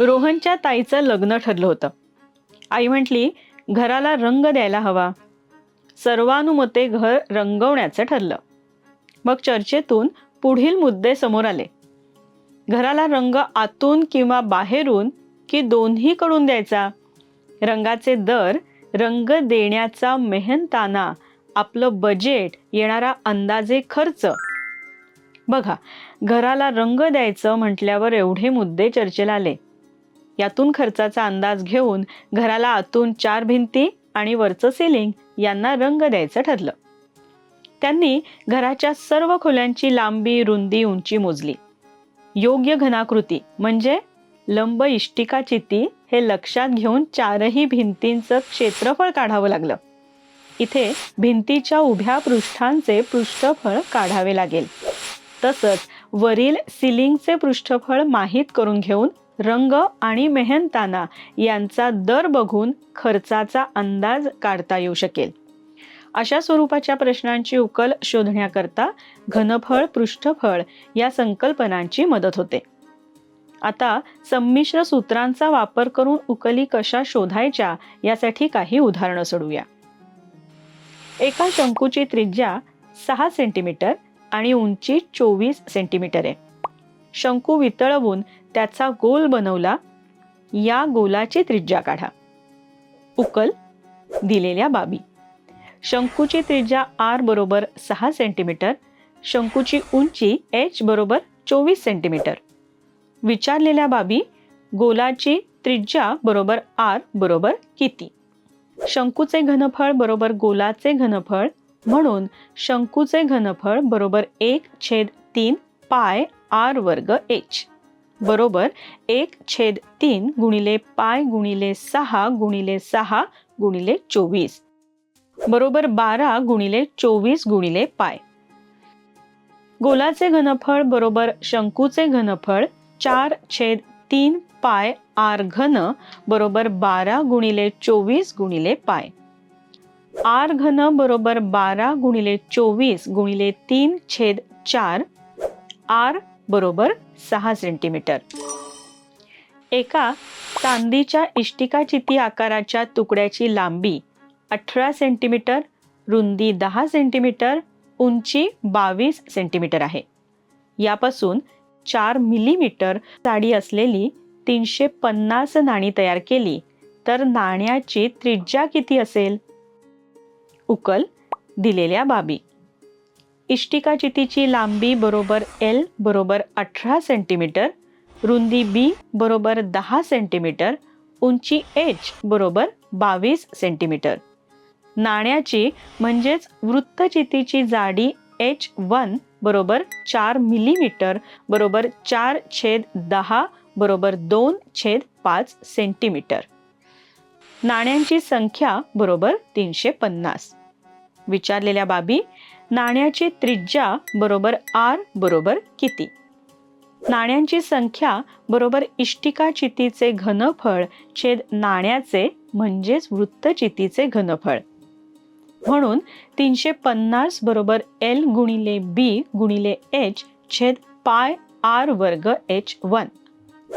रोहनच्या ताईचं लग्न ठरलं होतं. आई म्हटली घराला रंग द्यायला हवा. सर्वानुमते घर रंगवण्याचं ठरलं. मग चर्चेतून पुढील मुद्दे समोर आले. घराला रंग आतून किंवा बाहेरून की दोन्हीकडून द्यायचा? रंगाचे दर रंग देण्याचा मेहनताना आपलं बजेट येणारा अंदाजे खर्च. बघा घराला रंग द्यायचं म्हटल्यावर एवढे मुद्दे चर्चेला आले. यातून खर्चाचा अंदाज घेऊन घराला आतून चार भिंती आणि वरचं सिलिंग यांना रंग द्यायचं ठरलं. त्यांनी घराच्या सर्व खोल्यांची लांबी रुंदी उंची मोजली. योग्य घनाकृती म्हणजे लंब इष्टिका चिती हे लक्षात घेऊन चारही भिंतींचं क्षेत्रफळ काढावं लागलं. इथे भिंतीच्या उभ्या पृष्ठांचे पृष्ठफळ काढावे लागेल. तसंच वरील सिलिंगचे पृष्ठफळ माहीत करून घेऊन रंग आणि मेहनताना यांचा दर बघून खर्चाचा अंदाज काढता येऊ शकेल. अशा स्वरूपाच्या प्रश्नांची उकल शोधण्याकरता घनफळ पृष्ठफळ या संकल्पनांची मदत होते. आता संमिश्र सूत्रांचा वापर करून उकली कशा शोधायच्या यासाठी काही उदाहरणं सोडूया. एका शंकूची त्रिज्या सहा सेंटीमीटर आणि उंची चोवीस सेंटीमीटर आहे. शंकू वितळवून त्याचा गोल बनवला. या गोलाची त्रिज्या काढा. उकल दिलेल्या बाबी. शंकूची त्रिज्या आर बरोबर सहा सेंटीमीटर शंकूची उंची एच बरोबर चोवीस सेंटीमीटर. विचारलेल्या बाबी गोलाची त्रिज्या बरोबर आर बरोबर किती? शंकूचे घनफळ बरोबर गोलाचे घनफळ म्हणून शंकूचे घनफळ बरोबर एक छेद तीन पाय आर वर्ग एच बरोबर एक छेद तीन गुणिले पाय गुणिले सहा गुणिले सहा गुणिले चोवीस. बरोबर बारा गुणिले चोवीस गुणिले पाय. गोलाचे घनफळ बरोबर शंकूचे घनफळ चार छेद तीन पाय आर घन बरोबर बारा गुणिले चोवीस गुणिले पाय. आर घन बरोबर बारा गुणिले चोवीस गुणिले तीन छेद चार आर बरोबर सहा सेंटीमीटर एका चांदीच्या इष्टिका चिती आकाराच्या तुकड्याची लांबी अठरा सेंटीमीटर रुंदी दहा सेंटीमीटर उंची बावीस सेंटीमीटर आहे. यापासून चार मिलीमीटर जाडी असलेली तीनशे पन्नास नाणी तयार केली तर नाण्याची त्रिज्या किती असेल? उकल दिलेल्या बाबी. इष्टिका चितीची लांबी बरोबर एल बरोबर अठरा सेंटीमीटर रुंदी बी बरोबर दहा सेंटीमीटर उंची एच बरोबर बावीस सेंटीमीटर नाण्याची म्हणजेच वृत्तचितीची जाडी एच वन बरोबर चार मिलीमीटर बरोबर चार छेद दहा बरोबर दोन छेद पाच सेंटीमीटर नाण्यांची संख्या बरोबर तीनशे पन्नास. विचारलेल्या बाबी नाण्याची त्रिज्या बरोबर आर बरोबर किती? नाण्यांची संख्या बरोबर इष्टिका चितीचे घनफळ छेद नाण्याचे म्हणजेच वृत्तचितीचे घनफळ. म्हणून तीनशे पन्नास बरोबर एल गुणिले बी गुणिले एच छेद पाय आर वर्ग एच वन.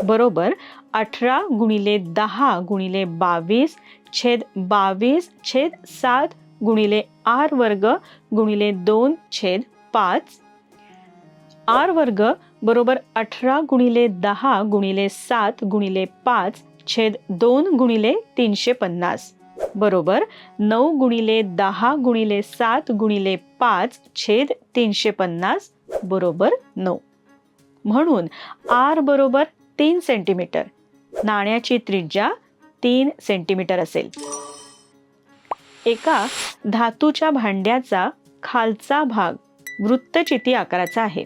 बरोबर अठरा गुणिले दहा गुणिले बावीस छेद बावीस छेद सात गुणिले आर वर्ग गुणिले दोन छेद पाच. आर वर्ग बरोबर अठरा गुणिले दहा गुणिले सात गुणिले पाच छेद दोन गुणिले तीनशे पन्नास. बरोबर नऊ गुणिले दहा गुणिले सात गुणिले पाच छेद तीनशे पन्नास बरोबर नऊ. म्हणून आर बरोबर तीन सेंटीमीटर. नाण्याची त्रिज्या तीन सेंटीमीटर असेल. एका धातूच्या भांड्याचा खालचा भाग वृत्तचिती आकाराचा आहे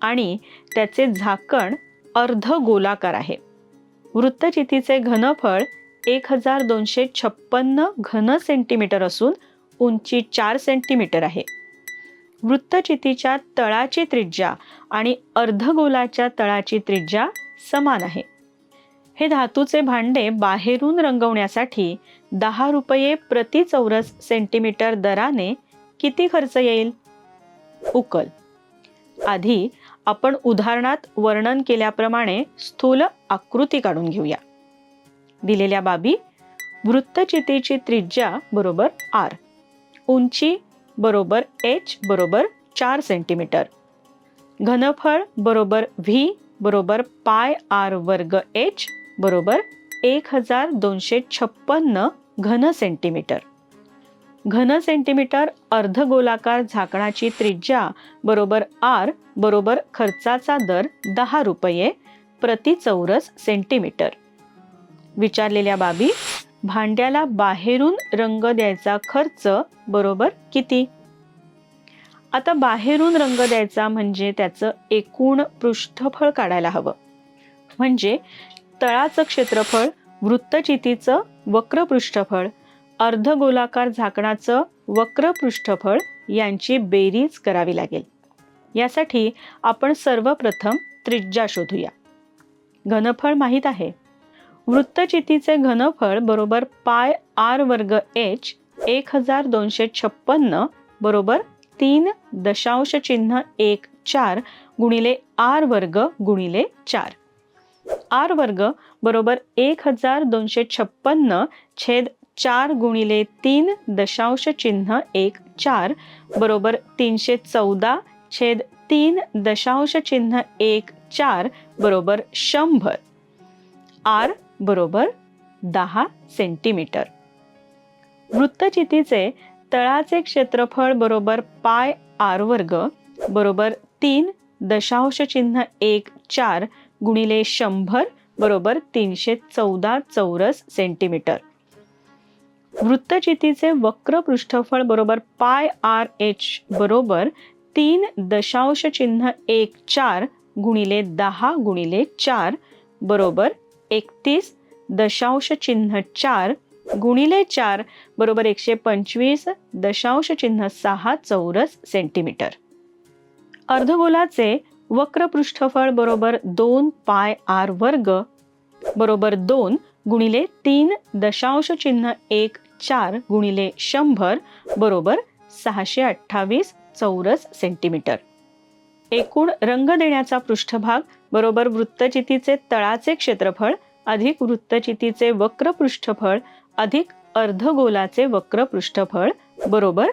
आणि त्याचे झाकण अर्ध गोलाकार आहे. वृत्तचितीचे घनफळ एक हजार दोनशे छप्पन्न घन सेंटीमीटर असून उंची चार सेंटीमीटर आहे. वृत्तचितीच्या तळाची त्रिज्या आणि अर्धगोलाच्या तळाची त्रिज्या समान आहे. हे धातूचे भांडे बाहेरून रंगवण्यासाठी दहा रुपये प्रति चौरस सेंटीमीटर दराने किती खर्च येईल? उकल. आधी आपण उदाहरणात वर्णन केल्याप्रमाणे स्थूल आकृती काढून घेऊया. दिलेल्या बाबी वृत्तचितेची त्रिज्या बरोबर आर उंची बरोबर एच बरोबर चार सेंटीमीटर घनफळ बरोबर व्ही बरोबर पाय आर वर्ग एच बरोबर एक हजार दोनशे छप्पन्न घन सेंटीमीटर. घन सेंटीमीटर अर्धगोलाकार झाकणाची त्रिज्या बरोबर आर बरोबर खर्चाचा दर दहा रुपये प्रति चौरस सेंटीमीटर. विचारलेल्या बाबी भांड्याला बाहेरून रंग द्यायचा खर्च बरोबर किती? आता बाहेरून रंग द्यायचा म्हणजे त्याचं एकूण पृष्ठफळ काढायला हवं. म्हणजे तळाचं क्षेत्रफळ वृत्तचितीचं वक्र पृष्ठफळ अर्धगोलाकार झाकणाचं वक्र पृष्ठफळ यांची बेरीज करावी लागेल. यासाठी आपण सर्वप्रथम त्रिज्या शोधूया. घनफळ माहीत आहे. वृत्तचितीचे घनफळ बरोबर पाय आर वर्ग एच एक हजार दोनशे छप्पन्न बरोबर तीन दशांश चिन्ह एक चार गुणिले आर वर्ग गुणिले चार. आर वर्ग बरोबर एक हजार दोनशे छप्पन्न छेद चार गुणिले तीन दशांश चिन्ह एक चार बरोबर तीनशे चौदा छेद तीन दशांश चिन्ह एक चार बरोबर शंभर. आर बरोबर दहा सेंटीमीटर. वृत्तचितीचे तळाचे क्षेत्रफळ बरोबर पाय आर वर्ग बरोबर तीन दशांश चिन्ह एक चार गुणिले शंभर बरोबर तीनशे चौदा चौरस सेंटीमीटर. वृत्तचितीचे वक्र पृष्ठफळ बरोबर पाय आर एच बरोबर तीन दशांश चिन्ह एक चार गुणिले दहा गुणिले चार बरोबर एकतीस दशांश चिन्ह चार गुणिले चार बरोबर एकशे पंचवीस दशांश चिन्ह सहा चौरस सेंटीमीटर. अर्धगोलाचे वक्र पृष्ठफळ बरोबर दोन पाय आर वर्ग बरोबर दोन गुणिले तीन दशांश चिन्ह एक चार गुणिले शंभर बरोबर सहाशे अठ्ठावीस चौरस सेंटीमीटर. एकूण रंग देण्याचा पृष्ठभाग बरोबर वृत्तचितीचे तळाचे क्षेत्रफळ अधिक वृत्तचितीचे वक्र पृष्ठफळ अधिक अर्धगोलाचे वक्र पृष्ठफळ बरोबर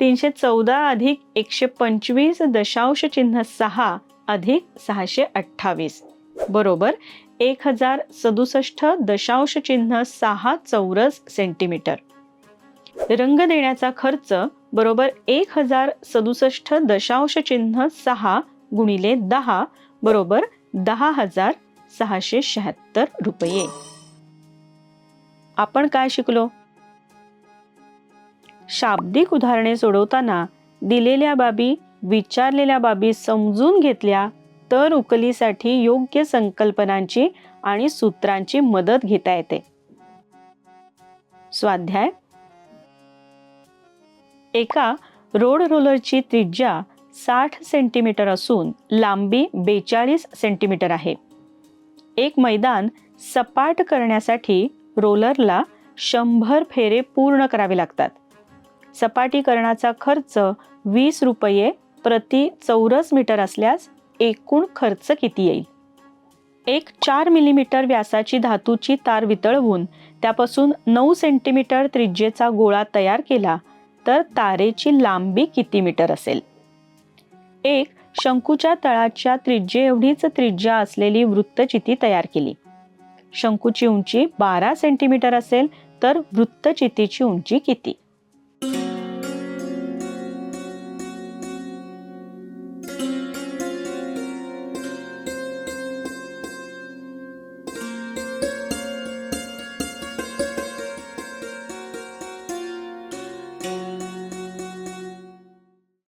तीनशे चौदा अधिक एकशे पंचवीस दशांश चिन्ह सहा अधिक सहाशे अठ्ठावीस. बरोबर? एक हजार सदुसष्ट दशांश चिन्ह सहा चौरस सेंटीमीटर. रंग देण्याचा खर्च बरोबर एक हजार सदुसष्ट दशांश चिन्ह सहा गुणिले दहा बरोबर दहा हजार सहाशे शहात्तर रुपये. आपण काय शिकलो? शाब्दिक उदाहरणे सोडवताना दिलेल्या बाबी विचारलेल्या बाबी समजून घेतल्या तर उकलीसाठी योग्य संकल्पनांची आणि सूत्रांची मदत घेता येते. स्वाध्याय एका रोड रोलरची त्रिज्या साठ सेंटीमीटर असून लांबी बेचाळीस सेंटीमीटर आहे. एक मैदान सपाट करण्यासाठी रोलरला शंभर फेरे पूर्ण करावे लागतात. सपाटीकरणाचा खर्च वीस रुपये प्रति चौरस मीटर असल्यास एकूण खर्च किती येईल? एक चार मिलीमीटर व्यासाची धातूची तार वितळवून त्यापासून नऊ सेंटीमीटर त्रिज्येचा गोळा तयार केला तर तारेची लांबी किती मीटर असेल? एक शंकूच्या तळाच्या त्रिज्ये एवढीच त्रिज्या असलेली वृत्तचिती तयार केली. शंकूची उंची बारा सेंटीमीटर असेल तर वृत्तचितीची उंची किती?